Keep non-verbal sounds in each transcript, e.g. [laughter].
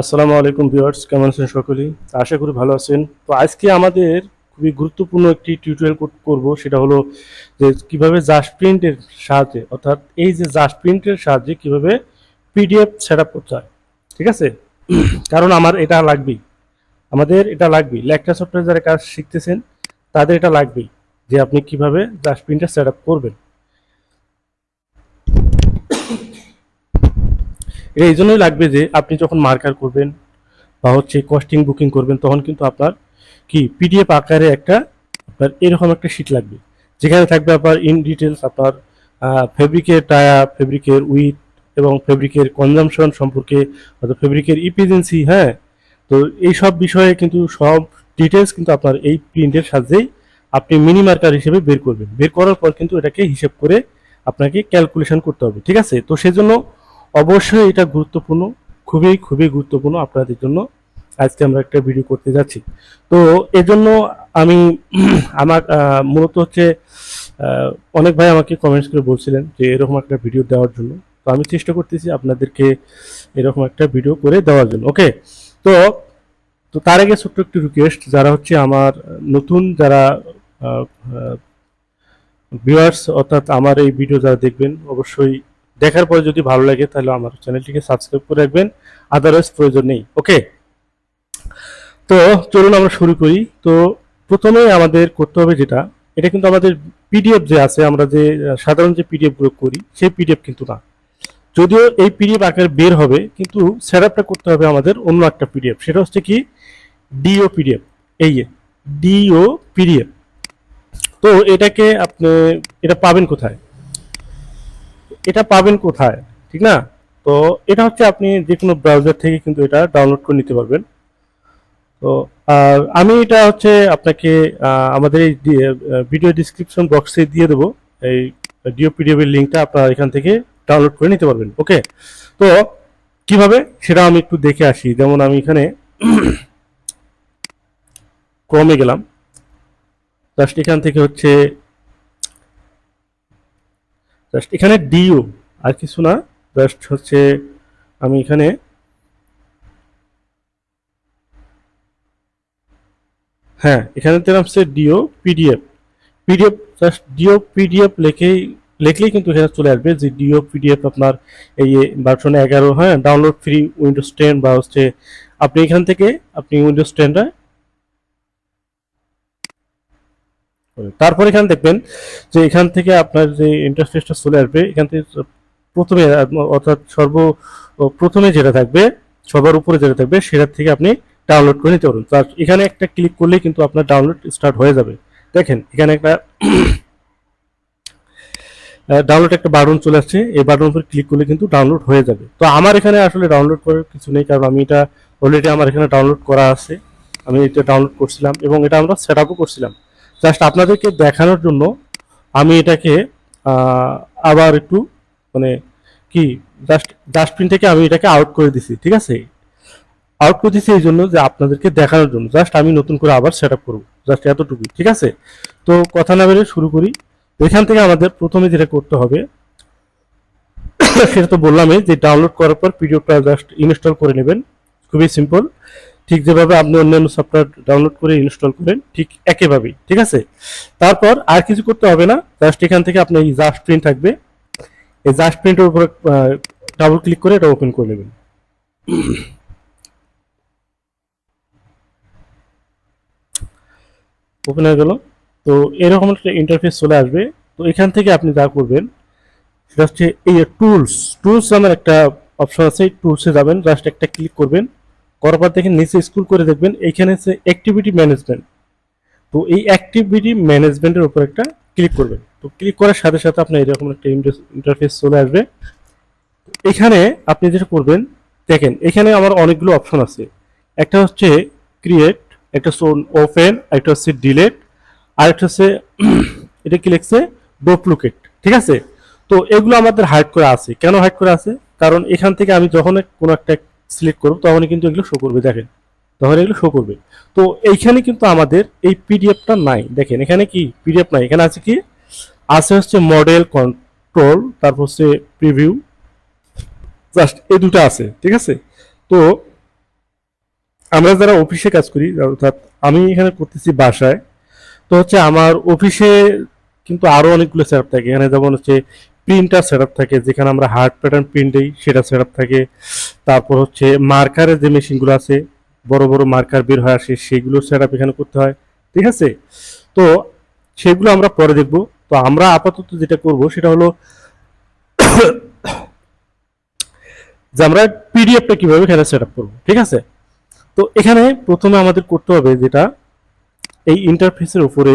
আসসালামু আলাইকুম ভিউয়ার্স, কেমন আছেন সকলেই? আশা করি ভালো আছেন। তো আজকে আমাদের খুবই গুরুত্বপূর্ণ একটি টিউটোরিয়াল করব, সেটা হলো যে কীভাবে জাস্ট প্রিন্টের সাহায্যে, অর্থাৎ এই যে জাস্ট প্রিন্টের সাহায্যে কীভাবে পিডিএফ সেট আপ করতে হয়। ঠিক আছে? [clears throat] কারণ আমার এটা লাগবেই। আমাদের এটা লাগবেই। লেকচার সফটওয়্যার যারা কাজ শিখতেছেন, তাদের এটা লাগবেই যে আপনি কীভাবে জাস্ট প্রিন্টার সেট আপ করবেন। এটা এই জন্যই লাগবে যে আপনি যখন মার্কার করবেন বা হচ্ছে কস্টিং বুকিং করবেন, তখন কিন্তু আপনার কি পিডিএফ আকারে একটা আপনার এরকম একটা শিট লাগবে। যেখানে থাকবে আপনার ইন ডিটেলস আপনার ফেব্রিকের টায়া ফেব্রিকের উইথ এবং ফেব্রিকের কনজামশন সম্পর্কে অর্থাৎ ফেব্রিকের ইপিজেন্সি হ্যাঁ? তো এই সব বিষয়ে কিন্তু সব ডিটেলস কিন্তু আপনার এই প্রিন্টের সাহায্যেই আপনি মিনি মার্কার হিসেবে বের করবেন। বের করার পর কিন্তু এটাকে হিসেব করে আপনাকে ক্যালকুলেশন করতে হবে, ঠিক আছে? তো সেজন্য অবশ্যই এটা গুরুত্বপূর্ণ, খুবই খুবই গুরুত্বপূর্ণ আপনাদের জন্য। আজকে আমরা একটা ভিডিও করতে যাচ্ছি। তো এজন্য আমি, [clears throat] আমার মূলত হচ্ছে অনেক ভাই আমাকে কমেন্টস করে বলছিলেন যে এরকম একটা ভিডিও দেওয়ার জন্য। তো আমি চেষ্টা করতেছি আপনাদেরকে এরকম একটা ভিডিও করে দেওয়ার জন্য। ওকে তো তো তার আগে ছোট্ট একটি রিকোয়েস্ট যারা হচ্ছে আমার নতুন যারা ভিউয়ার্স অর্থাৎ আমার এই ভিডিও যারা দেখবেন, অবশ্যই দেখার পরে যদি ভালো লাগে, তাহলে আমার চ্যানেলটিকে সাবস্ক্রাইব করে রাখবেন। আদারওয়াইজ প্রয়োজন নেই, ওকে? তো চলুন আমরা শুরু করি। তো প্রথমে আমাদের করতে হবে যেটা, এটা কিন্তু আমাদের পিডিএফ যে আছে, আমরা যে, সাধারণ যে পিডিএফগুলো করি, সেই পিডিএফ কিন্তু না। যদিও এই পিডিএফ আকারে বের হবে, কিন্তু সেটআপটা করতে হবে আমাদের অন্য একটা পিডিএফ সেটা হচ্ছে কি ডিও পিডিএফ এই ডিও পিডিএফ তো এটাকে আপনি, এটা পাবেন কোথায়? এটা পাবেন কোথায়? ঠিক না? তো এটা হচ্ছে আপনি যে কোনো ব্রাউজার থেকে কিন্তু এটা ডাউনলোড করে নিতে পারবেন। তো আর আমি এটা হচ্ছে আপনাকে আমাদের এই ভিডিও ডিসক্রিপশন বক্সে দিয়ে দেবো। এই ডিও পিডিএফ এর লিঙ্কটা আপনারা এখান থেকে ডাউনলোড করে নিতে পারবেন। ওকে? তো, কীভাবে? সেটা আমি একটু দেখে আসি। যেমন আমি এখানে [coughs] ক্রমে গেলাম। জাস্ট এখান থেকে হচ্ছে জাস্ট এখানে ডিও আর কিছু না জাস্ট হচ্ছে আমি এখানে হ্যাঁ এখানে দিলাম হচ্ছে ডিও পিডিএফ পিডিএফ জাস্ট ডিও পিডিএফ লিখেই, লিখলেই কিন্তু এখানে চলে আসবে যে ডিও পিডিএফ আপনার এই ভার্সন এগারো হ্যাঁ ডাউনলোড ফ্রি উইন্ডোজ টেন বা হচ্ছে আপনি এখান থেকে আপনি উইন্ডোজ টেনটা তারপর এখানে দেখবেন যে এখান থেকে আপনার যে ইন্টারফেসটা চলে আসবে, এখান থেকে প্রথমে অর্থাৎ সর্ব প্রথমে যেটা থাকবে, সবার উপরে যেটা থাকবে সেটা থেকে আপনি ডাউনলোড করে নিতে পারবেন। তার এখানে একটা ক্লিক করলেই কিন্তু আপনার ডাউনলোড স্টার্ট হয়ে যাবে। দেখেন, এখানে একটা [coughs] ডাউনলোড একটা বাটন চলে আসছে। এই বাটন উপর ক্লিক করলে কিন্তু ডাউনলোড হয়ে যাবে। তো আমার এখানে আসলে ডাউনলোড করার কিছু নেই, কারণ আমি এটা অলরেডি আমার এখানে ডাউনলোড করা আছে। আমি এটা ডাউনলোড করছিলাম এবং এটা আমরা সেট আপও করছিলাম। জাস্ট আপনাদেরকে দেখানোর জন্য আমি এটাকে আবার একটু মানে কি জাস্ট ডাস্টবিন থেকে আমি এটাকে আউট করে দিছি, ঠিক আছে? আউট করে দিছি এই জন্য যে আপনাদেরকে দেখানোর জন্য। জাস্ট আমি নতুন করে আবার সেট আপ করব জাস্ট এতটুকুই, ঠিক আছে? তো কথা না বেরিয়ে শুরু করি। এখান থেকে আমাদের প্রথমে যেটা করতে হবে, [coughs] সেটা তো বললামই যে ডাউনলোড করার পর পিডিএফটা জাস্ট ইনস্টল করে নেবেন। খুবই সিম্পল ঠিক যেভাবে আপনি অন্যান্য সফটওয়্যার ডাউনলোড করে ইনস্টল করেন, ঠিক একইভাবেই ঠিক আছে? তারপর আর কিছু করতে হবে না জাস্ট এখান থেকে আপনার এই জাস্ট প্রিন্ট থাকবে। এই জাস্ট প্রিন্টের উপরে ডাবল ক্লিক করে এটা ওপেন করে নেবেন। ওপেন হয়ে গেল। তো এরকম একটা ইন্টারফেস চলে আসবে। তো এখান থেকে আপনি যা করবেন, সেটা হচ্ছে এই টুলস টুলস নামের একটা অপশন আছে টুলসে যাবেন জাস্ট একটা ক্লিক করবেন। করার পর দেখেন নিচে স্কুল করে দেখবেন, এখানে আছে অ্যাক্টিভিটি ম্যানেজমেন্ট তো এই অ্যাক্টিভিটি ম্যানেজমেন্টের উপর একটা ক্লিক করবেন। তো ক্লিক করার সাথে সাথে আপনার এরকম একটা ইন্টারফেস চলে আসবে। এখানে আপনি যেটা করবেন, দেখেন, এখানে আমার অনেকগুলো অপশন আছে। একটা হচ্ছে ক্রিয়েট একটা ওপেন একটা হচ্ছে ডিলেট আর একটা হচ্ছে [clears throat] এটা কি লিখছে? ডুপ্লিকেট ঠিক আছে? তো এগুলো আমাদের হাইড করা আছে। কেন হাইড করা আছে? কারণ এখান থেকে আমি যখন কোনো একটা সিলেক্ট করব তখনই কিন্তু এগুলো শো করবে, দেখেন। তখন এগুলো শো করবে। তো এইখানে কিন্তু আমাদের এই পিডিএফটা নাই। দেখেন, এখানে কি পিডিএফ নাই? এখানে আছে কি? আছে হচ্ছে মডেল কন্ট্রোল তারপর হচ্ছে প্রিভিউ জাস্ট এই দুটো আছে, ঠিক আছে? তো আমরা যারা অফিসে কাজ করি, অর্থাৎ আমি এখানে করতেছি বাসায়, তো হচ্ছে আমার অফিসে কিন্তু আরও অনেকগুলো সেট থাকে। এখানে যেমন হচ্ছে প্রিন্টার সেট থাকে, যেখানে আমরা হার্ড প্যাটার্ন প্রিন্ট দিই, সেটা সেট থাকে। তারপর হচ্ছে মার্কারের যে মেশিনগুলো আছে, বড় বড় মার্কার বের হয়ে আসে, সেগুলো সেট এখানে করতে হয়। ঠিক আছে? তো সেগুলো আমরা পরে দেখব। তো আমরা আপাতত যেটা করব, সেটা হলো [coughs] যে আমরা পিডিএফটা কীভাবে এখানে সেট আপ করব, ঠিক আছে? তো এখানে প্রথমে আমাদের করতে হবে যেটা, এই ইন্টারফেসের উপরে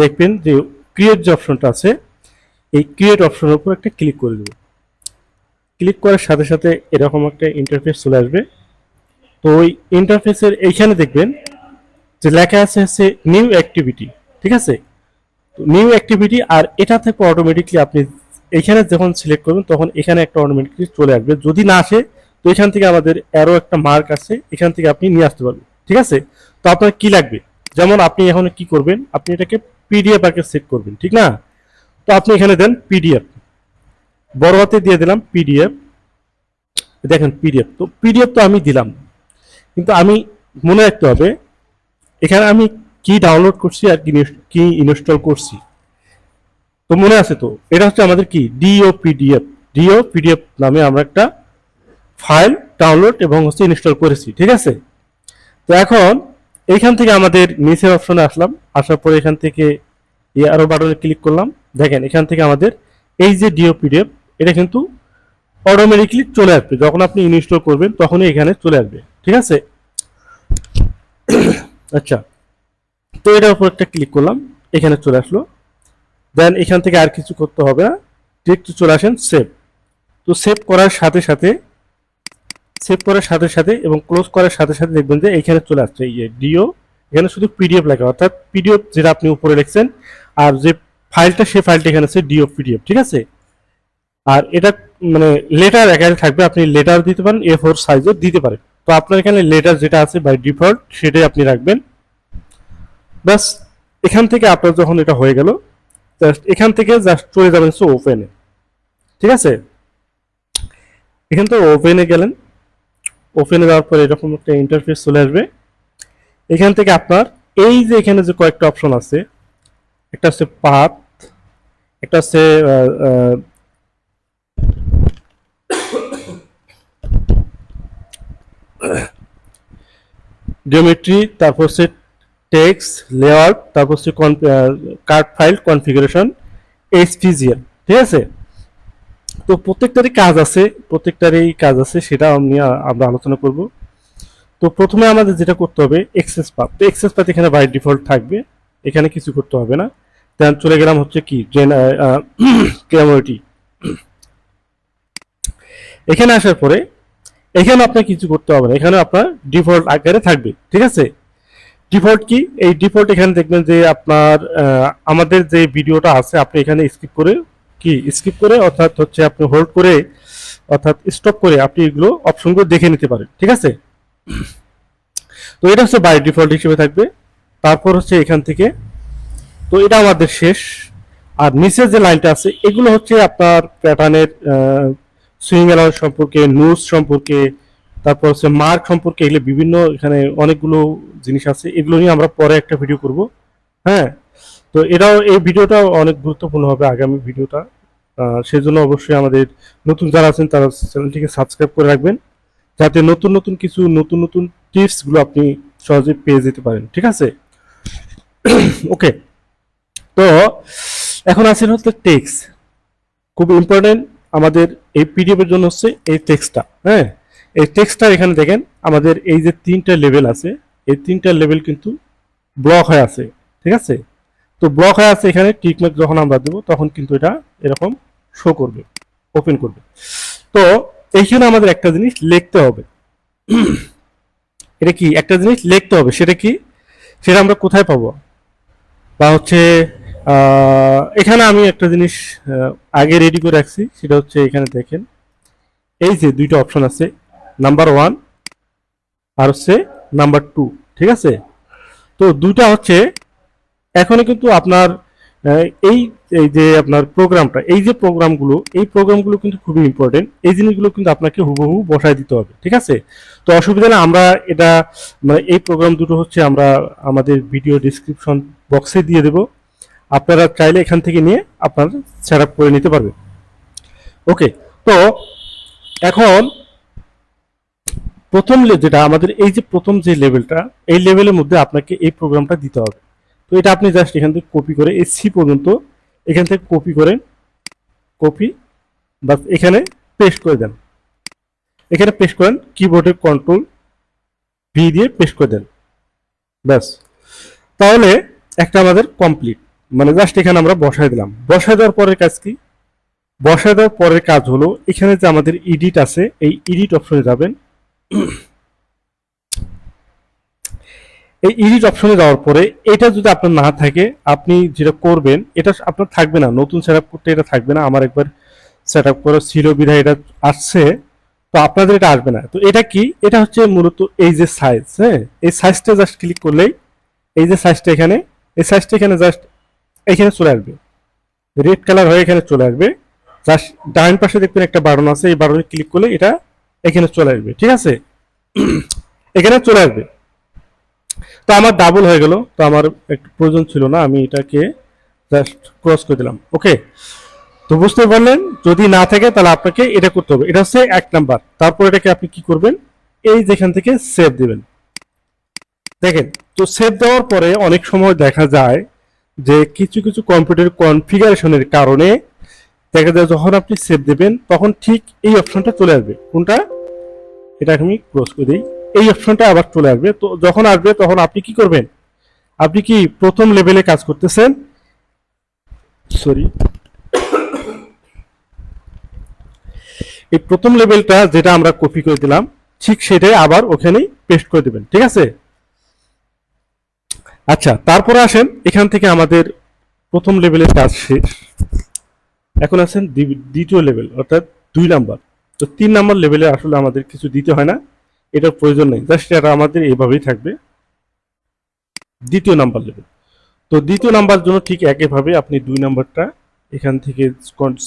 দেখবেন যে ক্রিয়েট যে অপশনটা আছে এই ক্রিয়েট অপশনের উপর একটা ক্লিক করে দেব। ক্লিক করার সাথে সাথে এরকম একটা ইন্টারফেস চলে আসবে। তো ওই ইন্টারফেসের এইখানে দেখবেন যে লেখা আছে হচ্ছে নিউ অ্যাক্টিভিটি ঠিক আছে? নিউ অ্যাক্টিভিটি আর এটা থেকে অটোমেটিকলি আপনি এখানে যখন সিলেক্ট করবেন তখন এখানে একটা অটোমেটিকলি চলে আসবে। যদি না আসে, তো এখান থেকে আমাদের অ্যারো একটা মার্ক আছে, এখান থেকে আপনি নিয়ে আসতে পারবেন, ঠিক আছে? তো আপনার কি লাগবে? যেমন আপনি এখন কি করবেন? আপনি এটাকে পিডিএফ আগে সেট করবেন, ঠিক না? তো আপনি এখানে দেন পিডিএফ বড় হাতে দিয়ে দিলাম পিডিএফ দেখেন পিডিএফ তো পিডিএফ তো আমি দিলাম। কিন্তু আমি মনে রাখতে হবে, এখানে আমি কি ডাউনলোড করছি আর কি কি ইনস্টল করছি। তো মনে আছে তো, এটা হচ্ছে আমাদের কি? ডিও পিডিএফ ডিও পিডিএফ নামে আমরা একটা ফাইল ডাউনলোড এবং হচ্ছে ইনস্টল করেছি, ঠিক আছে? তো এখন এইখান থেকে আমাদের নিচের অপশনে আসলাম। আসার পরে এখান থেকে এই আরও বাটনে ক্লিক করলাম। দেখেন, এখান থেকে আমাদের এই যে ডিও পিডিএফ এটা কিন্তু অটোমেটিকলি চলে আসবে। যখন আপনি ইনস্টল করবেন, তখনই এখানে চলে আসবে। ঠিক আছে? [coughs] আচ্ছা। তো এটার উপর একটা ক্লিক করলাম, এখানে চলে আসলো। দেন এখান থেকে আর কিছু করতে হবে না। ডিরেক্ট চলে আসেন সেভ তো সেভ করার সাথে সাথে সেভ করার সাথে সাথে এবং ক্লোজ করার সাথে সাথে দেখবেন যে এখানে চলে আসছে। এই ডিও এখানে শুধু পিডিএফ লেখা, অর্থাৎ পিডিএফ যেটা আপনি উপরে লিখছেন, আর যে ফাইলটা, সেই ফাইলটা এখানে আছে ডিও পিডিএফ ঠিক আছে? আর এটা মানে লেটার এখানে থাকবে, আপনি লেটার দিতে পারেন এ ফোর সাইজও দিতে পারেন। তো আপনার এখানে লেটার যেটা আছে বাই ডিফল্ট সেটাই আপনি রাখবেন। ব্যাস, এখান থেকে আপনার যখন এটা হয়ে গেল জাস্ট এখান থেকে জাস্ট চলে যাবেন সো ওপেনে ঠিক আছে? এখান থেকে ওপেনে গেলেন। ওপেনে যাওয়ার পরে এরকম একটা ইন্টারফেস চলে আসবে। এখান থেকে আপনার এই যে এখানে যে কয়েকটা অপশন আছে, একটা হচ্ছে পাথ একটা হচ্ছে জিওমেট্রি তারপর হচ্ছে টেক্স লেআউট তারপর হচ্ছে কার্ড ফাইল কনফিগারেশন এইচপিজিএল ঠিক আছে? তো প্রত্যেকটারই কাজ আছে, প্রত্যেকটারই কাজ আছে সেটা আমি আমরা আলোচনা করব। তো প্রথমে আমাদের যেটা করতে হবে এক্সেস পাথ তো এক্সেস পাথ এখানে বাই ডিফল্ট থাকবে, এখানে কিছু করতে হবে না। দেন চলে গেলাম হচ্ছে কি? [clears throat] ক্যামোরিটি এখানে আসার পরে এখানে আপনার কিছু করতে হবে না। এখানে আপনার ডিফল্ট আকারে থাকবে, ঠিক আছে? ডিফল্ট কি? এই ডিফল্ট এখানে দেখবেন যে আপনার আমাদের যে ভিডিওটা আছে, আপনি এখানে স্কিপ করে কি? স্কিপ করে, অর্থাৎ হচ্ছে আপনি হোল্ড করে, অর্থাৎ স্টপ করে আপনি এগুলো অপশনগুলো দেখে নিতে পারেন, ঠিক আছে? তো এটা হচ্ছে বাই ডিফল্ট হিসেবে থাকবে। তারপর হচ্ছে এখান থেকে তো এটা আমাদের শেষ। আর নিচের যে লাইনটা আছে, এগুলো হচ্ছে আপনার প্যাটার্নের সুইং অ্যালাউন্স সম্পর্কে নোটস সম্পর্কে, তারপর হচ্ছে মার্ক সম্পর্কে, এগুলো বিভিন্ন এখানে অনেকগুলো জিনিস আছে, এগুলো নিয়ে আমরা পরে একটা ভিডিও করব। হ্যাঁ? তো এটাও, এই ভিডিওটাও অনেক গুরুত্বপূর্ণ হবে আগামী ভিডিওটা। সেজন্য অবশ্যই আমাদের নতুন যারা আছেন, তারা চ্যানেলটিকে সাবস্ক্রাইব করে রাখবেন, যাতে নতুন নতুন কিছু, নতুন নতুন টিপসগুলো আপনি সহজে পেয়ে যেতে পারেন। ঠিক আছে? [coughs] ওকে তো এখন আছে হচ্ছে টেক্স খুব ইম্পর্টেন্ট আমাদের এই পিডিএফ এর জন্য হচ্ছে এই টেক্সটটা হ্যাঁ? এই টেক্সটটা এখানে দেখেন, আমাদের এই যে তিনটা লেভেল আছে, এই তিনটা লেভেল কিন্তু ব্লক হয়ে আছে, ঠিক আছে? তো ব্লক হয়ে আছে এখানে টিকমার্ক যখন আমরা দেবো, তখন কিন্তু এটা এরকম শো করবে ওপেন করবে। তো এইখানে আমাদের একটা জিনিস লিখতে হবে। এটা কি? একটা জিনিস লিখতে হবে, সেটা কি? সেটা আমরা কোথায় পাবো? বা হচ্ছে এখানে আমি একটা জিনিস আগে রেডি করে রাখছি, সেটা হচ্ছে এখানে দেখেন। এই যে দুইটা অপশন আছে নাম্বার ওয়ান আর হচ্ছে নাম্বার টু ঠিক আছে? তো দুইটা হচ্ছে এখনও কিন্তু আপনার এই এই যে আপনার প্রোগ্রামটা এই যে প্রোগ্রামগুলো এই প্রোগ্রামগুলো কিন্তু খুবই ইম্পর্টেন্ট এই জিনিসগুলো কিন্তু আপনাকে হুবহু বসায় দিতে হবে, ঠিক আছে? তো অসুবিধা না আমরা এটা মানে এই প্রোগ্রাম দুটো হচ্ছে আমরা আমাদের ভিডিও ডিসক্রিপশন বক্সে দিয়ে দেব। আপনারা চাইলে এখান থেকে নিয়ে আপনার সেট আপ করে নিতে পারবেন। ওকে তো এখন প্রথম যেটা আমাদের এই যে প্রথম যে লেভেলটা এই লেভেলের মধ্যে আপনাকে এই প্রোগ্রামটা দিতে হবে। তো এটা আপনি জাস্ট এখান থেকে কপি করে এই সি পর্যন্ত এখান থেকে কপি করেন কপি বাস এখানে পেস্ট করে দেন। এখানে পেস্ট করেন কিবোর্ডের কন্ট্রোল ভি দিয়ে পেস্ট করে দেন। ব্যাস। তাহলে একটা আমাদের কমপ্লিট মানে জাস্ট এখানে আমরা বসায় দিলাম। বসায় দেওয়ার পরের কাজ কি? বসায় দেওয়ার পরের কাজ হলো, এখানে যে আমাদের এডিট আছে, এই এডিট অপশনে যাবেন। এই এডিট অপশনে যাওয়ার পরে এটা যদি আপনার না থাকে, আপনি যেটা করবেন, এটা আপনার থাকবে না, নতুন সেট করতে এটা থাকবে না। আমার একবার সেট আপ করা ছিল, বিধায় এটা আসছে, তো আপনাদের এটা আসবে না। তো এটা কি? এটা হচ্ছে মূলত এই যে সাইজ হ্যাঁ? এই সাইজটা জাস্ট ক্লিক করলেই, এই যে সাইজটা এখানে, এই সাইজটা এখানে জাস্ট এখানে চলে আসবে। রেড কালার হয়ে এখানে চলে আসবে। জাস্ট ডান পাশে দেখবেন একটা বাটন আছে, এই বাটনে ক্লিক করলে এটা এখানে চলে আসবে, ঠিক আছে? [clears throat] এখানে চলে আসবে। তো আমার ডাবল হয়ে গেল, তো আমার একটু প্রয়োজন ছিল না, আমি এটাকে জাস্ট ক্রস করে দিলাম ওকে তো বুঝতে পারলেন? যদি না থাকে তাহলে আপনাকে এটা করতে হবে। এটা হচ্ছে এক নাম্বার তারপর এটাকে আপনি কি করবেন? এই যেখান থেকে সেভ দিবেন। দেখেন, তো সেভ দেওয়ার পরে অনেক সময় দেখা যায় যে কিছু কিছু কম্পিউটার কনফিগারেশনের কারণে দেখা যায় যখন আপনি সেভ দেবেন, তখন ঠিক এই অপশনটা চলে আসবে। কোনটা? এটা আমি ক্লোজ করে দিই। এই অপশনটা আবার চলে আসবে। তো যখন আসবে, তখন আপনি কি করবেন? আপনি কি প্রথম লেভেলে কাজ করতেছেন? সরি এই প্রথম লেভেলটা যেটা আমরা কপি করে দিলাম, ঠিক সেটাই আবার ওখানেই পেস্ট করে দেবেন। ঠিক আছে? আচ্ছা তারপরে আসেন এখান থেকে আমাদের প্রথম লেভেলের কাজ শেষ এখন আসেন দ্বিতীয় লেভেল অর্থাৎ দুই নাম্বার। তো তিন নাম্বার লেভেলে আসলে আমাদের কিছু দিতে হয় না, এটার প্রয়োজন নেই। জাস্ট এটা আমাদের এভাবেই থাকবে। দ্বিতীয় নাম্বার লেভেল তো দ্বিতীয় নাম্বার জন্য ঠিক একইভাবে আপনি দুই নাম্বারটা এখান থেকে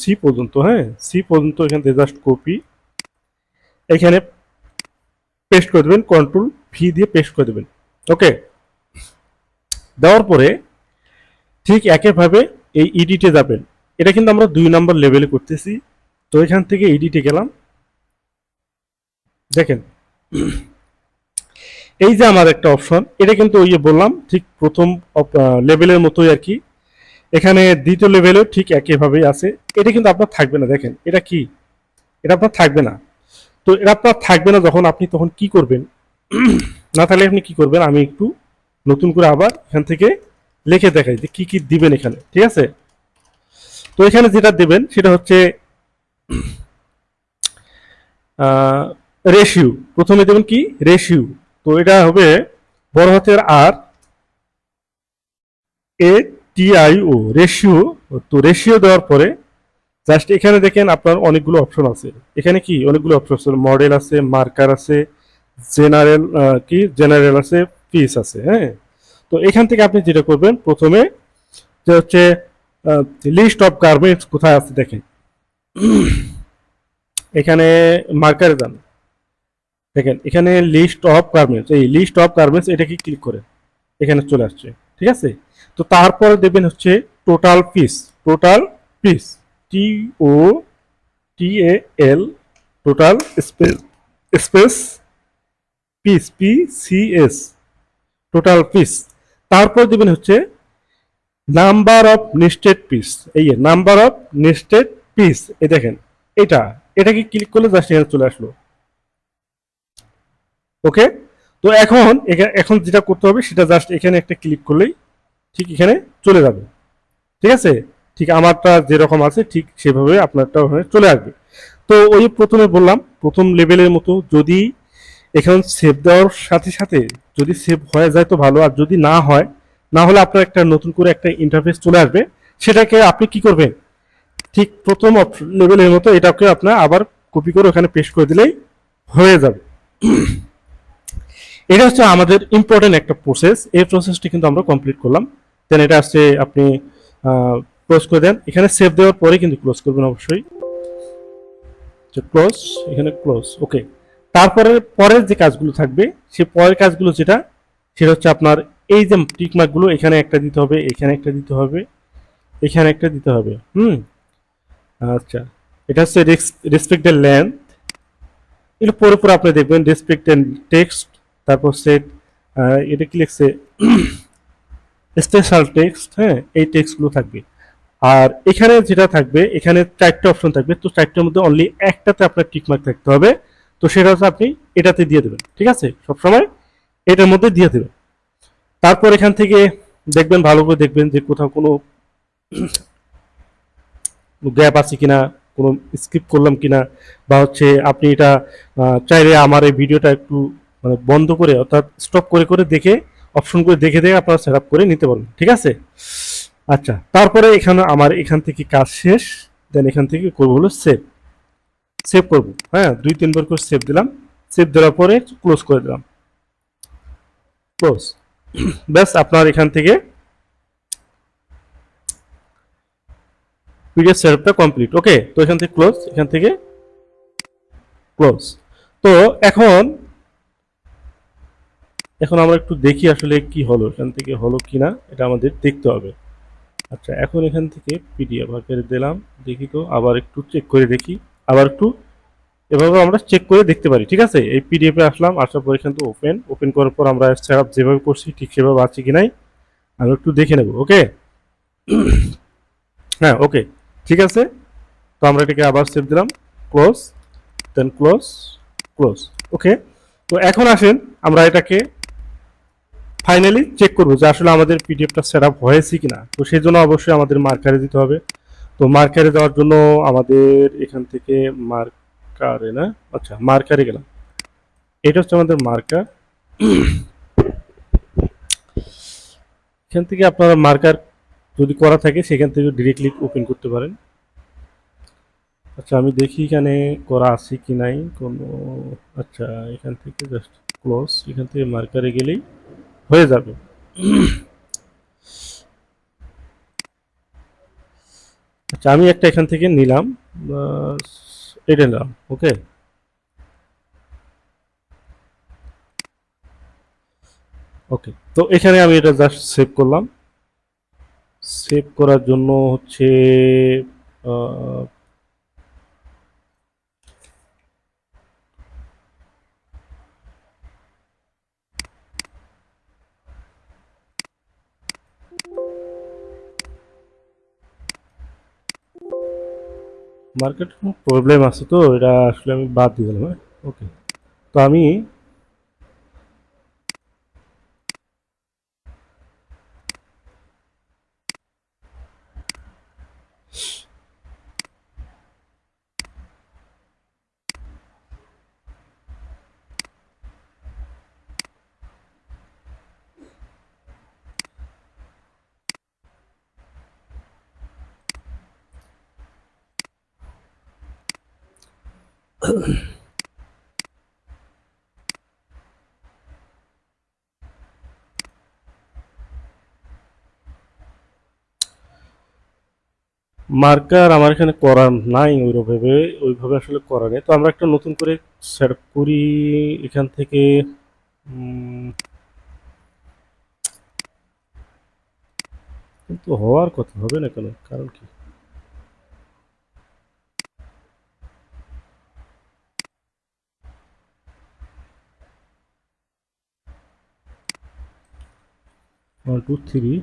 সি পর্যন্ত হ্যাঁ সি পর্যন্ত এখান থেকে জাস্ট কপি এখানে পেস্ট করে দেবেন কন্ট্রোল ভি দিয়ে পেস্ট করে দেবেন। ওকে দেওয়ার পরে ঠিক একইভাবে এই ইডিটে যাবেন। এটা কিন্তু আমরা দুই নম্বর লেভেলে করতেছি। তো এখান থেকে এডিটে গেলাম। দেখেন। এই যে আমার একটা অপশন, এটা কিন্তু ওই বললাম, ঠিক প্রথম লেভেলের মতোই আর কি। এখানে দ্বিতীয় লেভেলেও ঠিক একইভাবেই আছে। এটা কিন্তু আপনার থাকবে না, দেখেন। এটা কি? এটা আপনার থাকবে না। তো এটা আপনার থাকবে না যখন আপনি তখন কি করবেন? না তাহলে আপনি কি করবেন? আমি একটু নতুন করে আবার এখান থেকে লিখে দেখাই যে কি কি দিবেন এখানে, ঠিক আছে? তো এখানে যেটা দেবেন সেটা হচ্ছে রেশিও প্রথমে দেবেন কি? রেশিও তো এটা হবে বড় হাতের R A T I O ratio তো রেশিও দেওয়ার পরে জাস্ট এখানে দেখেন আপনার অনেকগুলো অপশন আছে। এখানে কি? অনেকগুলো অপশন আছে। মডেল আছে মার্কার আছে জেনারেল কি? জেনারেল আছে পিস আছে হ্যাঁ? তো এখান থেকে আপনি যেটা করবেন, প্রথমে যে হচ্ছে লিস্ট অফ গার্মেন্টস কোথায় আছে দেখেন। এখানে মার্কারে যান। দেখেন, এখানে লিস্ট অফ গার্মেন্টস এই লিস্ট অফ গার্মেন্টস এটাকে ক্লিক করে? এখানে চলে আসছে, ঠিক আছে? তো তারপরে দেখবেন হচ্ছে total piece total piece T O T A L total space space piece P C S total piece তারপর দিবেন হচ্ছে নাম্বার অফ নেস্টেড পিস এই নাম্বার অফ নেস্টেড পিস এই দেখেন, এটা, এটাকে ক্লিক করলে জাস্ট এখানে চলে আসলো। ওকে তো এখন এখা- এখন যেটা করতে হবে, সেটা জাস্ট এখানে একটা ক্লিক করলেই ঠিক এখানে চলে যাবে। ঠিক আছে? ঠিক আমারটা যেরকম আছে, ঠিক সেভাবে আপনারটা চলে আসবে। তো ওই প্রথমে বললাম, প্রথম লেভেলের মতো যদি এখন সেভ দেওয়ার সাথে সাথে যদি সেভ হয়ে যায় তো ভালো, আর যদি না হয়, না হলে আপনার একটা নতুন করে একটা ইন্টারফেস চলে আসবে। সেটাকে আপনি কি করবেন? ঠিক প্রথম লেভেলের মতো এটাকে আপনার আবার কপি করে ওখানে পেস্ট করে দিলেই হয়ে যাবে। [clears throat] এটা হচ্ছে আমাদের ইম্পর্টেন্ট একটা প্রসেস এই প্রসেসটি কিন্তু আমরা কমপ্লিট করলাম। দেন এটা আসছে আপনি ক্লোজ করে দেন। এখানে সেভ দেওয়ার পরে কিন্তু ক্লোজ করবেন অবশ্যই। ক্লোজ এখানে ক্লোজ ওকে তারপরে পরের যে কাজগুলো থাকবে, সে পরের কাজগুলো যেটা, সেটা হচ্ছে আপনার এই যে টিকমার্কগুলো, এখানে একটা দিতে হবে, এখানে একটা দিতে হবে, এখানে একটা দিতে হবে, হুম? আচ্ছা এটা হচ্ছে রেসপেক্ট রেসপেক্টেড লেন্থ এগুলো পরে পরে আপনি দেখবেন রেসপেক্ট রেসপেক্টেড টেক্সট তারপর সেট এটা কি লিখছে? [clears throat] স্পেশাল টেক্সট হ্যাঁ এই টেক্সটগুলো থাকবে। আর এখানে যেটা থাকবে, এখানে চারটে অপশন থাকবে, তো চারটের মধ্যে অনলি একটাতে আপনার টিকমার্ক থাকতে হবে। তো সেটা হচ্ছে আপনি এটাতে দিয়ে দেবেন, ঠিক আছে? সবসময় এটার মধ্যে দিয়ে দেবেন। তারপর এখান থেকে দেখবেন, ভালো করে দেখবেন যে কোথাও কোনো গ্যাপ আছে কিনা, কোনো স্কিপ করলাম কিনা, বা হচ্ছে আপনি এটা চাইলে আমার এই ভিডিওটা একটু মানে বন্ধ করে, অর্থাৎ স্টপ করে করে দেখে অপশন করে দেখে দেখে আপনারা সেট করে নিতে পারবেন, ঠিক আছে? আচ্ছা তারপরে এখানে আমার এখান থেকে কাজ শেষ দেন এখান থেকে করব হলো সেভ সেভ করব। হ্যাঁ দুই, তিনবার করে সেভ দিলাম। সেভ দেওয়ার পরে ক্লোজ করে দিলাম। ক্লোজ [clears throat] ব্যাস, আপনার এখান থেকে পিডিএফ সেটআপটা কমপ্লিট ওকে তো এখান থেকে ক্লোজ এখান থেকে ক্লোজ তো এখন এখন আমরা একটু দেখি আসলে কি হলো, এখান থেকে হলো কিনা, এটা আমাদের দেখতে হবে। আচ্ছা এখন এখান থেকে পিডিএফ আকারে দিলাম, দেখি তো, আবার একটু চেক করে দেখি। আবার একটু এভাবে আমরা চেক করে দেখতে পারি, ঠিক আছে? এই পিডিএফে আসলাম, আসার পর থেকে ওপেন ওপেন করার পর আমরা সেটআপ যেভাবে করছি, ঠিক সেভাবে আছে কি নাই আমরা একটু দেখে নেব ওকে [clears throat] হ্যাঁ ওকে ঠিক আছে? তো আমরা এটাকে আবার সেভ দিলাম ক্লোজ দেন ক্লোজ ক্লোজ ওকে তো এখন আসেন, আমরা এটাকে ফাইনালি চেক করব যে আসলে আমাদের পিডিএফটা সেট আপ হয়েছে কিনা। তো সেই জন্য অবশ্যই আমাদের মার্কারে দিতে হবে। তো মার্কারে যাওয়ার জন্য আমাদের এখান থেকে মার্কারে না? আচ্ছা মার্কারে গেলাম। এটা হচ্ছে আমাদের মার্কার এখান থেকে আপনারা মার্কার যদি করা থাকে, সেখান থেকে ডিরেক্টলি ওপেন করতে পারেন। আচ্ছা আমি দেখি এখানে করা আছে কি নাই। কোনো আচ্ছা এখান থেকে জাস্ট ক্লোজ এখান থেকে মার্কারে গেলেই হয়ে যাবে। আচ্ছা আমি একটা এখান থেকে নিলাম এটা নিলাম, ওকে? ওকে, তো এখানে আমি এটা জাস্ট সেভ করলাম। সেভ করার জন্য হচ্ছে মার্কেট প্রবলেম আছে তো? এটা আসলে আমি বাদ দিয়ে দিলাম হ্যাঁ? ওকে তো আমি মার্কার আমার এখানে করা নাই ওইভাবে ওইভাবে আসলে করা নেই। তো আমরা একটা নতুন করে সেট করি এখান থেকে কিন্তু হওয়ার কথা হবে না কেন? কারণ কি? ওয়ান টু থ্রি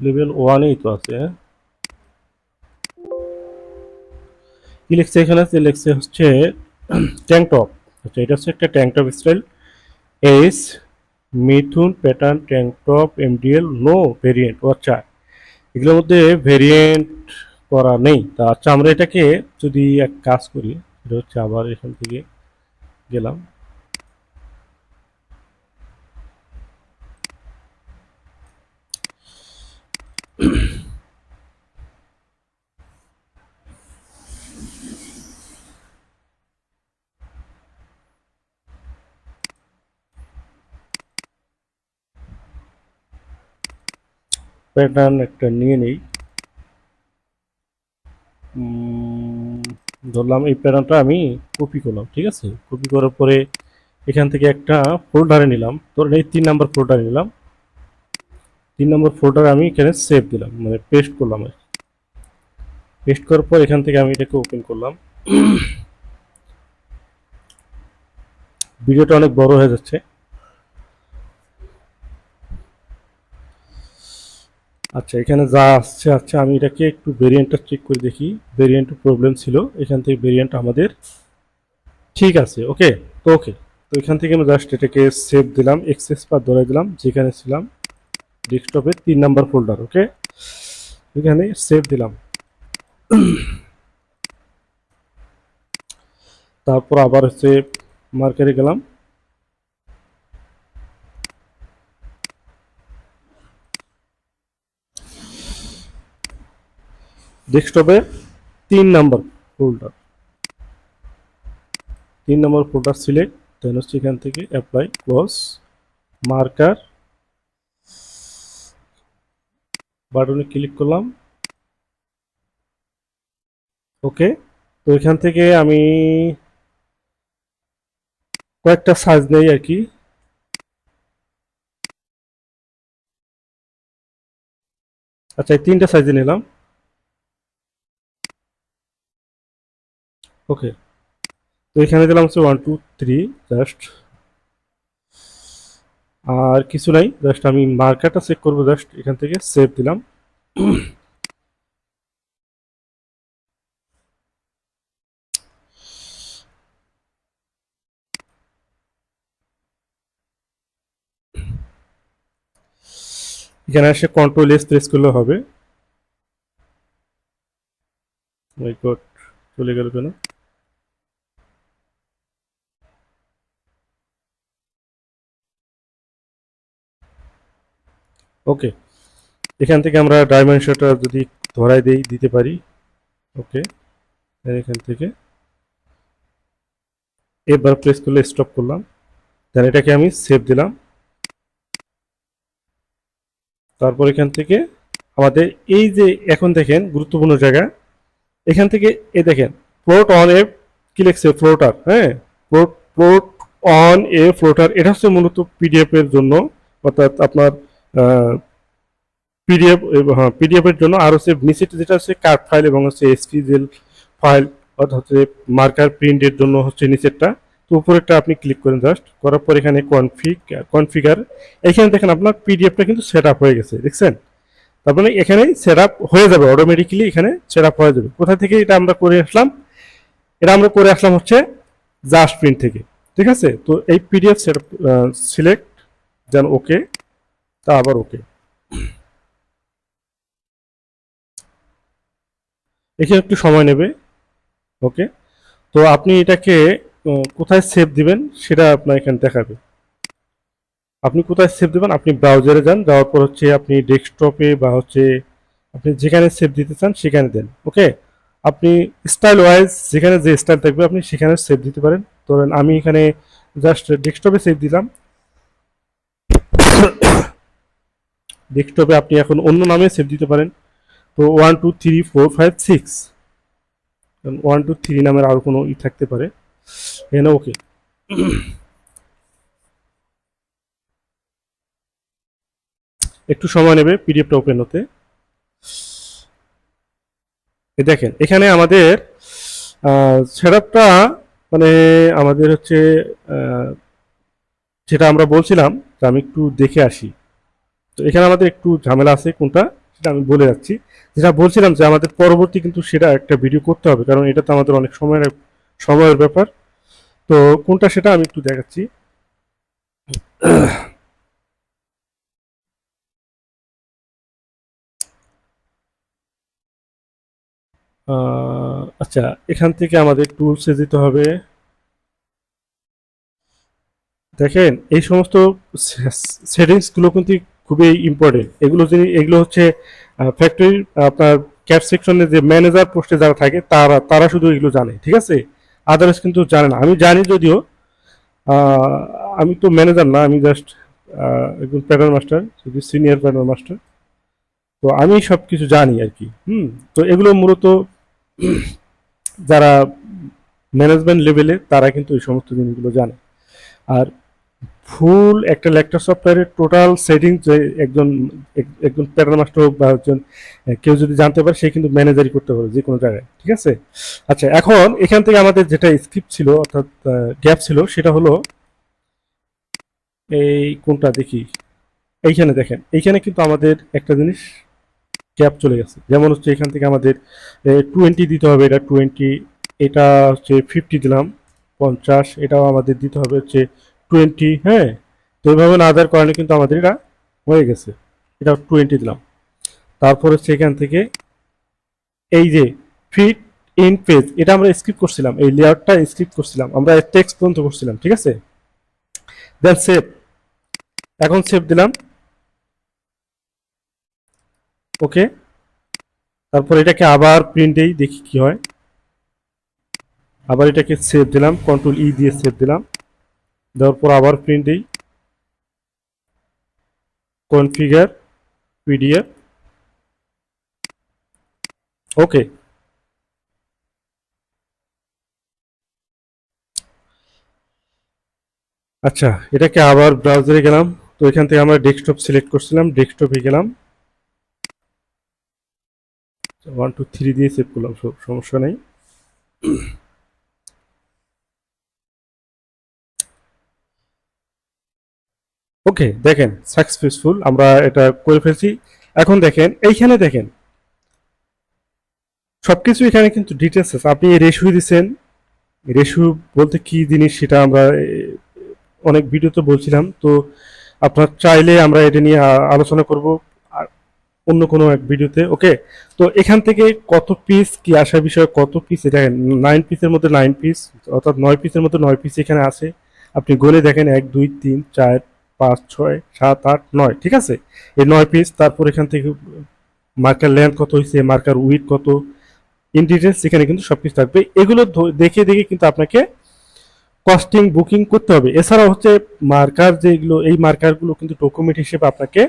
লেভেল ওয়ানেই তো আছে হ্যাঁ? কি লিখছে এখানে? যে লিখছে হচ্ছে ট্যাঙ্ক টপ আচ্ছা এটা হচ্ছে একটা ট্যাঙ্ক টপ স্টাইল এস মিথুন pattern tank top MDL no variant ও আচ্ছা এগুলোর মধ্যে ভেরিয়েন্ট করা নেই। তা আচ্ছা আমরা এটাকে যদি এক কাজ করি এটা হচ্ছে আবার এখান থেকে গেলাম। প্যাটার্ন একটা নিয়ে নেই। ধরলাম এই প্যাটার্নটা আমি কপি করলাম, ঠিক আছে? কপি করার পরে এখান থেকে একটা ফোল্ডারে নিলাম। ধরুন এই তিন নাম্বার ফোল্ডারে নিলাম। তিন নম্বর ফোল্ডারে আমি এখানে সেভ দিলাম মানে পেস্ট করলাম আর পেস্ট করার পর এখান থেকে আমি এটাকে ওপেন করলাম। [clears throat] ভিডিওটা অনেক বড় হয়ে যাচ্ছে। আচ্ছা এখানে যা আসছে আচ্ছা আমি এটাকে একটু ভেরিয়েন্টটা চেক করে দেখি। ভেরিয়েন্ট প্রবলেম ছিল, এখান থেকে ভেরিয়েন্ট আমাদের ঠিক আছে ওকে তো ওকে তো এখান থেকে আমি জাস্ট এটাকে সেভ দিলাম এক্সেস পার ধরে দিলাম, যেখানে ছিলাম ডেস্কটপের তিন নাম্বার ফোল্ডার ওকে এখানে সেভ দিলাম। তারপর আবার হচ্ছে মার্কেটে গেলাম। ডেস্কটপের তিন নাম্বার ফোল্ডার তিন নম্বর ফোল্ডার সিলেক্ট দেন হচ্ছে এখান থেকে অ্যাপ্লাই ক্লোজ মার্কার বাটনে ক্লিক করলাম। ওকে তো এখান থেকে আমি কয়েকটা সাইজ নেই আর কি। আচ্ছা এই তিনটা সাইজে নিলাম। ওকে তো এখানে দিলাম হচ্ছে ওয়ান টু থ্রি জাস্ট আর কিছু নাই জাস্ট আমি মার্কারটা চেক করব জাস্ট এখান থেকে সেভ দিলাম। এখানে এসে কন্ট্রোল এস প্রেস করলে হবে। মাই চলে গেল কেন? ওকে এখান থেকে আমরা ডাইমেনশনটা যদি ধরাই দেই, দিতে পারি। ওকে এখান থেকে এবার প্রেস করলে স্টপ করলাম। দেন এটাকে আমি সেভ দিলাম। তারপর এখান থেকে আমাদের এই যে এখন দেখেন গুরুত্বপূর্ণ জায়গা, এখান থেকে এ দেখেন ফ্লোট অন এ কি ফ্লোটার হ্যাঁ? Float float on a floater এটা হচ্ছে মূলত পিডিএফ এর জন্য, অর্থাৎ আপনার পিডিএফ হ্যাঁ পিডিএফ এর জন্য আর হচ্ছে নিচে যেটা হচ্ছে কার্ড ফাইল এবং হচ্ছে এসপিজেল ফাইল অর্থাৎ হচ্ছে মার্কার প্রিন্টের জন্য হচ্ছে নিচেরটা। তো উপরেরটা আপনি ক্লিক করেন জাস্ট করার পর এখানে কনফিগ কনফিগার এখানে দেখেন আপনার পিডিএফটা কিন্তু সেট হয়ে গেছে, দেখছেন? তার মানে এখানে সেট হয়ে যাবে অটোমেটিক্যালি এখানে সেট হয়ে যাবে। কোথা থেকে এটা আমরা করে আসলাম? এটা আমরা করে আসলাম হচ্ছে জাস্ট প্রিন্ট থেকে, ঠিক আছে? তো এই পিডিএফ সেট সিলেক্ট দেন ওকে তা আবার ওকে। এখানে একটু সময় নেবে। ওকে। তো আপনি এটাকে কোথায় সেভ দিবেন সেটা আপনার এখানে দেখাবে। আপনি কোথায় সেভ দিবেন? আপনি ব্রাউজারে যান, যাওয়ার পর হচ্ছে আপনি ডেস্কটপে বা হচ্ছে আপনি যেখানে সেভ দিতে চান সেখানে দেন। ওকে? আপনি স্টাইল ওয়াইজ যেখানে যে স্টাইল থাকবে আপনি সেখানে সেভ দিতে পারেন। ধরেন আমি এখানে জাস্ট ডেস্কটপে সেভ দিলাম। ডেস্কটপে আপনি এখন অন্য নামে সেভ দিতে পারেন। তো one two three four five six one two three নামের আর কোনো ই থাকতে পারে। এখানে ওকে একটু সময় নেবে পিডিএফটা ওপেন হতে। দেখেন, এখানে আমাদের সেটআপটা মানে আমাদের হচ্ছে যেটা আমরা বলছিলাম আমি একটু দেখে আসি। তো এখানে আমাদের একটু ঝামেলা আছে, কোনটা সেটা আমি বলে যাচ্ছি। যেটা বলছিলাম যে আমাদের পরবর্তী কিন্তু সেটা একটা ভিডিও করতে হবে, কারণ এটা তো আমাদের অনেক সময়ের সময়ের ব্যাপার। তো কোনটা সেটা আমি একটু দেখাচ্ছি। আচ্ছা এখান থেকে আমাদের টুলসে যেতে হবে। দেখেন, এই সমস্ত সেটিংসগুলো কিন্তু খুবই ইম্পর্টেন্ট এগুলো যিনি এগুলো হচ্ছে ফ্যাক্টরি আপনার ক্যাপ সেকশনে যে ম্যানেজার পোস্টে যারা থাকে, তারা তারা শুধু এগুলো জানে, ঠিক আছে? আদার্স কিন্তু জানে না। আমি জানি যদিও আমি তো ম্যানেজার না, আমি জাস্ট একজন প্যাটার্ন মাস্টার যদি সিনিয়র প্যাটার্ন মাস্টার তো আমি সব কিছু জানি আর কি, হুম? তো এগুলো মূলত যারা ম্যানেজমেন্ট লেভেলে তারা কিন্তু এই সমস্ত জিনিসগুলো জানে। আর ফুল একটা ল্যাপটপ সফটওয়্যারের টোটাল সেটিং যে একজন একজন প্যাটার্ন মাস্টার হোক বা একজন কেউ যদি জানতে পারে, সে কিন্তু ম্যানেজারই করতে পারে যে কোনো জায়গায়, ঠিক আছে? আচ্ছা এখন এখান থেকে আমাদের যেটা স্ক্রিপ্ট ছিল, অর্থাৎ গ্যাপ ছিল, সেটা হলো এই কোনটা দেখি? এইখানে দেখেন, এইখানে কিন্তু আমাদের একটা জিনিস গ্যাপ চলে গেছে। যেমন হচ্ছে এখান থেকে আমাদের টোয়েন্টি দিতে হবে, এটা টোয়েন্টি এটা হচ্ছে ফিফটি দিলাম, পঞ্চাশ, এটাও আমাদের দিতে হবে হচ্ছে টোয়েন্টি হ্যাঁ? তো এইভাবে না দেওয়ার কারণে কিন্তু আমাদের এটা হয়ে গেছে। এটা টোয়েন্টি দিলাম। তারপরে সেখান থেকে এই যে ফিট ইন পেজ এটা আমরা স্কিপ করছিলাম। এই লেয়ারটা স্কিপ করছিলাম। আমরা টেক্সট পর্যন্ত করছিলাম, ঠিক আছে? দেন সেভ এখন সেভ দিলাম। ওকে তারপর এটাকে আবার প্রিন্টেই দেখি কি হয়। আবার এটাকে সেভ দিলাম। কন্ট্রোল ই দিয়ে সেভ দিলাম। দেওয়ার পর আবার প্রিন্ট দিই। কনফিগার পিডিএফ ওকে আচ্ছা এটাকে আবার ব্রাউজারে গেলাম। তো এখান থেকে আমরা ডেস্কটপ সিলেক্ট করছিলাম ডেস্কটপে গেলাম। ওয়ান টু থ্রি দিয়ে সেভ করলাম, স- সমস্যা নেই। ওকে, দেখেন সাকসেসফুল আমরা এটা করে ফেলছি। এখন দেখেন, এইখানে দেখেন, সবকিছু এখানে কিন্তু ডিটেলস আছে। আপনি রেশু দিচ্ছেন রেশু বলতে কি জিনিস সেটা আমরা অনেক ভিডিওতে বলছিলাম। তো আপনার চাইলে আমরা এটা নিয়ে আলোচনা করব আর অন্য কোনো এক ভিডিওতে ওকে? তো এখান থেকে কত পিস কি আসার বিষয়ে কত পিস এটা নাইন পিসের মধ্যে নাইন পিস অর্থাৎ নয় পিসের মধ্যে নয় পিস এখানে আছে। আপনি গোলে দেখেন, এক, দুই, তিন, চার পাঁচ, ছয়, সাত, আট, নয়, ঠিক আছে? এই নয় পিস তারপর এখান থেকে মার্কার লেন্থ কত হয়েছে মার্কার উইথ কত ইন ডিটেলস এখানে কিন্তু সবকিছু থাকবে। এগুলো দেখে দেখে কিন্তু আপনাকে কস্টিং বুকিং করতে হবে। এছাড়াও হচ্ছে মার্কার যেগুলো, এই মার্কারগুলো কিন্তু ডকুমেন্ট হিসেবে আপনাকে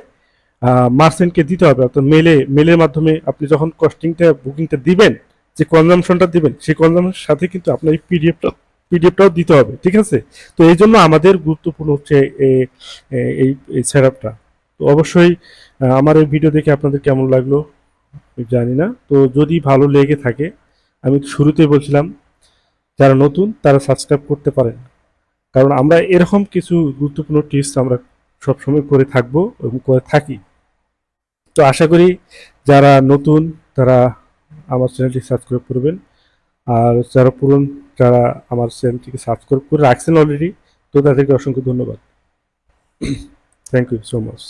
মার্চেন্টকে দিতে হবে। অর্থাৎ মেলে মেলের মাধ্যমে আপনি যখন কস্টিংটা বুকিংটা দিবেন, যে কনজামশনটা দিবেন, সেই কনজামশনের সাথে কিন্তু আপনার এই পিডিএফটা পিডিএফটাও দিতে হবে, ঠিক আছে? তো এই জন্য আমাদের গুরুত্বপূর্ণ হচ্ছে এই আপটা তো অবশ্যই আমার এই ভিডিও দেখে আপনাদের কেমন লাগল জানি না। তো যদি ভালো লেগে থাকে, আমি শুরুতেই বলছিলাম, যারা নতুন, তারা সাবস্ক্রাইব করতে পারেন। কারণ আমরা এরকম কিছু গুরুত্বপূর্ণ টিপস আমরা সবসময় করে থাকব এবং করে থাকি। তো আশা করি, যারা নতুন, তারা আমার চ্যানেলটি সাবস্ক্রাইব করবেন। আর যারা পুরন, যারা আমার চ্যানেলটিকে সাবস্ক্রাইব করে রাখছেন অলরেডি তো তাদেরকে অসংখ্য ধন্যবাদ। Thank you so much